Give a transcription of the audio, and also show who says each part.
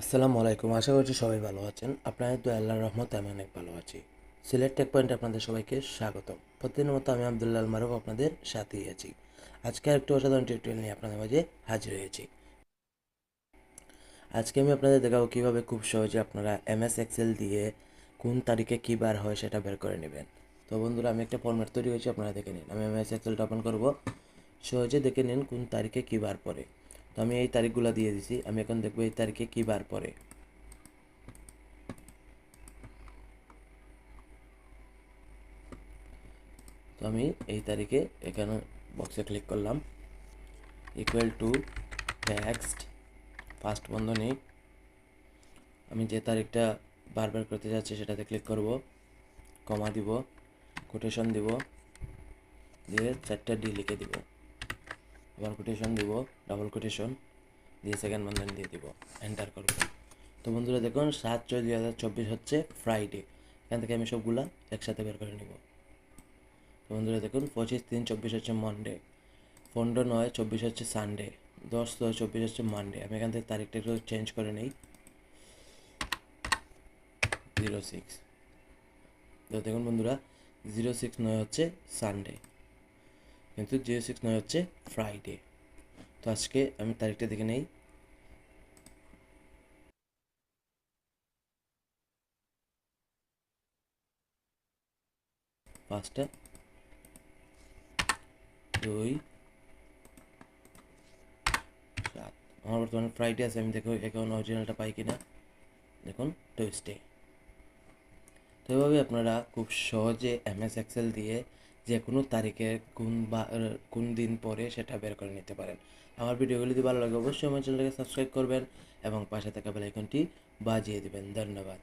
Speaker 1: আসসালামু আলাইকুম, আশা করছি সবাই ভালো আছেন। আপনাদের তো আল্লাহর রহমতে আমি অনেক ভালো আছি। সিলেট টেক পয়েন্টে আপনাদের সবাইকে স্বাগতম। প্রতিদিনের মতো আমি আবদুল্লাহ মারুফ আপনাদের সাথেই আছি। আজকে একটু অসাধারণ টিউটোরিয়াল নিয়ে আপনাদের মাঝে হাজির হয়েছি। আজকে আমি আপনাদের দেখাবো কীভাবে খুব সহজে আপনারা এমএস এক্সেল দিয়ে কোন তারিখে কী বার হয় সেটা বের করে নেবেন। তো বন্ধুরা, আমি একটা ফর্ম্যাট তৈরি হয়েছি আপনারা দেখে নিন। আমি এমএস এক্সেলটা ওপেন করব। সহজে দেখে নিন কোন তারিখে কী বার পড়ে। তো আমি এই তারিখগুলো দিয়ে দিছি। আমি এখন দেখব এই তারিখে কী বার পরে তো আমি এই তারিখে এখানে বক্সে ক্লিক করলাম। ইকুয়াল টু টেক্সট ফার্স্ট বন্ধনী। আমি যে তারিখটা বারবার করতে যাচ্ছি সেটাতে ক্লিক করব। কমা দিব কোটেশন দিব। দিয়ে চারটা ডি লিখে দিব। আবার কোটেশন দিব ডাবল কোটেশন দিয়ে সেকেন্ড বন্ধনী দিয়ে দিব এন্টার করব। তো বন্ধুরা দেখুন, সাত ছয় দুই হাজার চব্বিশ হচ্ছে ফ্রাইডে এখান থেকে আমি সবগুলা একসাথে বের করে নিব। তো বন্ধুরা দেখুন, পঁচিশ তিন চব্বিশ হচ্ছে মন্ডে পনেরো নয় চব্বিশ হচ্ছে সানডে দশ দশ চব্বিশ হচ্ছে মানডে আমি এখান থেকে তারিখটা একটু চেঞ্জ করে নিই। জিরো সিক্স তো দেখুন বন্ধুরা জিরো সিক্স নয় হচ্ছে সানডে কিন্তু জিরো সিক্স নয় হচ্ছে ফ্রাইডে তো আজকে আমি তারিখটা দেখে নেই। পাঁচটা। দুই। সাত। আমার বর্তমানে ফ্রাইডে আছে, আমি দেখো এখন অরিজিনালটা পাই কিনা। দেখুন টুইসডে তো এভাবে আপনারা খুব সহজে এমএস এক্সেল দিয়ে যে কোনো তারিখে কোন বা কোন দিন পরে সেটা বের করে নিতে পারেন। আমার ভিডিওগুলি যদি ভালো লাগে, অবশ্যই আমার চ্যানেলটাকে সাবস্ক্রাইব করবেন এবং পাশে থাকা বেলাইকনটি বাজিয়ে দেবেন। ধন্যবাদ।